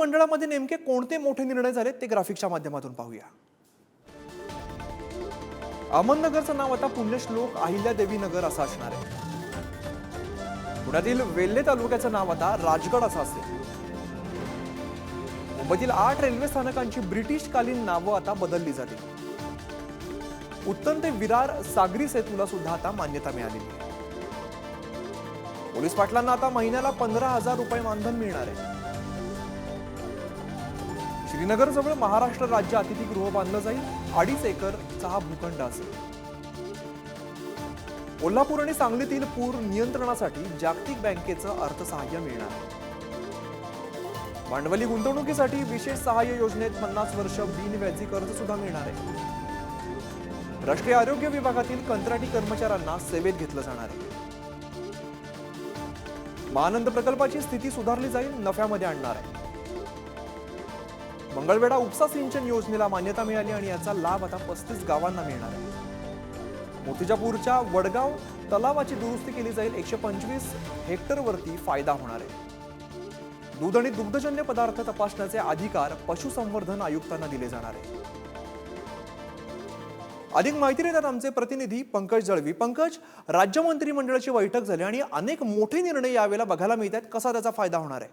मंत्रिमंडळामध्ये नेमके कोणते मोठे निर्णय झाले ते ग्राफिकच्या माध्यमातून पाहूया. अहमदनगरचं नाव आता पुण्यश्लोक अहिल्यादेवी नगर असं असणार आहे. पुण्यातील वेल्हे तालुक्याचं नाव आता राजगड असं असेल मुंबईतील आठ रेल्वे स्थानकांची ब्रिटिशकालीन नावं आता बदलली जातील. उत्तम ते विरार सागरी सेतूला सुद्धा आता मान्यता मिळालेली आहे. पोलीस पाटलांना आता महिन्याला पंधरा हजार रुपये मानधन मिळणार आहे. श्रीनगरजवळ महाराष्ट्र राज्य अतिथीगृह बांधलं जाईल. अडीच एकरचा हा भूखंड असेल. कोल्हापूर आणि सांगलीतील पूर नियंत्रणासाठी जागतिक बँकेचं अर्थसहाय्य मिळणार. भांडवली गुंतवणुकीसाठी विशेष सहाय्य योजनेत पन्नास वर्ष बिनव्याजी कर्ज सुद्धा मिळणार आहे. राष्ट्रीय आरोग्य विभागातील कंत्राटी कर्मचाऱ्यांना सेवेत घेतलं जाणार आहे. महानंद प्रकल्पाची स्थिती सुधारली जाईल नफ्यामध्ये आणणार आहे. मंगळवेढा उपसा सिंचन योजनेला मान्यता मिळाली आणि याचा लाभ आता पस्तीस गावांना मिळणार आहे. मोतीजापूरच्या वडगाव तलावाची दुरुस्ती केली जाईल. एकशे पंचवीस हेक्टरवरती फायदा होणार आहे. दूध आणि दुग्धजन्य पदार्थ तपासण्याचे अधिकार पशुसंवर्धन आयुक्तांना दिले जाणार आहे. अधिक माहिती देतात आमचे प्रतिनिधी पंकज जळवी. पंकज राज्य मंत्रिमंडळाची बैठक झाली आणि अनेक मोठे निर्णय यावेळेला बघायला मिळत आहेत कसा त्याचा फायदा होणार आहे?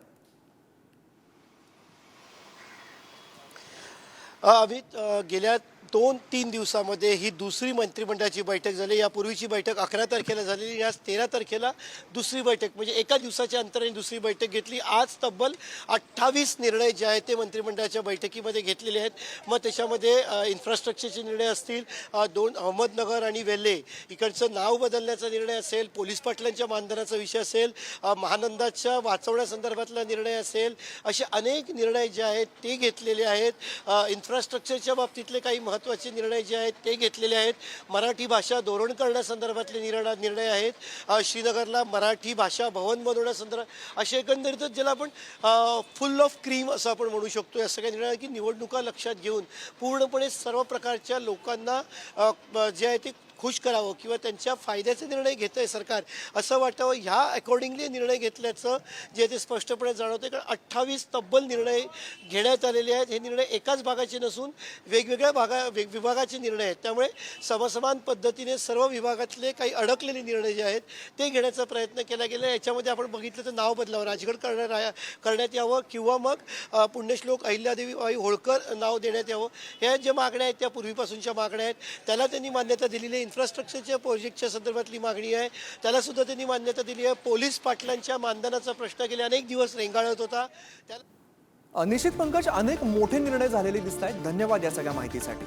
अ, गेल्या दोन तीन दिवसामध्ये ही दुसरी मंत्रिमंडळाची बैठक झाली. यापूर्वीची बैठक अकरा तारखेला झालेली आज तेरा तारखेला दुसरी बैठक. म्हणजे एका दिवसाच्या अंतराने दुसरी बैठक घेतली. आज तब्बल अठ्ठावीस निर्णय जे आहेत ते मंत्रिमंडळाच्या बैठकीमध्ये घेतलेले आहेत. मग त्याच्यामध्ये इन्फ्रास्ट्रक्चरचे निर्णय असतील दोन अहमदनगर आणि वेल्हे. इकडचं नाव बदलण्याचा निर्णय असेल पोलीस पाटलांच्या मानधनाचा विषय असेल महानंदाच्या वाचवण्यासंदर्भातला निर्णय असेल असे अनेक निर्णय जे आहेत ते घेतलेले आहेत. इन्फ्रास्ट्रक्चरच्या बाबतीतले काही महत्त्वाचे निर्णय जे आहेत ते घेतलेले आहेत. मराठी भाषा धोरण करण्यासंदर्भातले निर्णय निर्णय आहेत. श्रीनगरला मराठी भाषा भवन बनवण्यासंदर्भात असे एकंदरीतच ज्याला आपण फुल ऑफ क्रीम असं आपण म्हणू शकतो. या सगळ्या निर्णय की निवडणुका लक्षात घेऊन पूर्णपणे सर्व प्रकारच्या लोकांना जे आहे ते खुश करावं किंवा त्यांच्या फायद्याचे निर्णय घेतं आहे सरकार असं वाटावं ह्या अकॉर्डिंगली निर्णय घेतल्याचं जे ते स्पष्टपणे जाणवतं कारण अठ्ठावीस तब्बल निर्णय घेण्यात आलेले आहेत. हे निर्णय एकाच भागाचे नसून वेगवेगळ्या भागा वेग विभागाचे निर्णय आहेत. त्यामुळे समसमान पद्धतीने सर्व विभागातले काही अडकलेले निर्णय जे आहेत ते घेण्याचा प्रयत्न केला गेला याच्यामध्ये आपण बघितलं तर नाव बदलावं राजगड करण्यात करण्यात यावं किंवा मग पुण्यश्लोक अहिल्यादेवी बाई होळकर नाव देण्यात यावं. ह्या ज्या मागण्या आहेत त्या पूर्वीपासूनच्या मागण्या आहेत. त्याला त्यांनी मान्यता दिलेली आहे इन्फ्रास्ट्रक्चरच्या प्रोजेक्टच्या संदर्भातली मागणी आहे. त्याला सुद्धा त्यांनी मान्यता दिली आहे. पोलीस पाटलांच्या मानधनाचा प्रश्न गेले अनेक दिवस रेंगाळत होता. त्याला निश्चित पंकज अनेक मोठे निर्णय झालेले दिसत आहेत धन्यवाद या सगळ्या माहितीसाठी.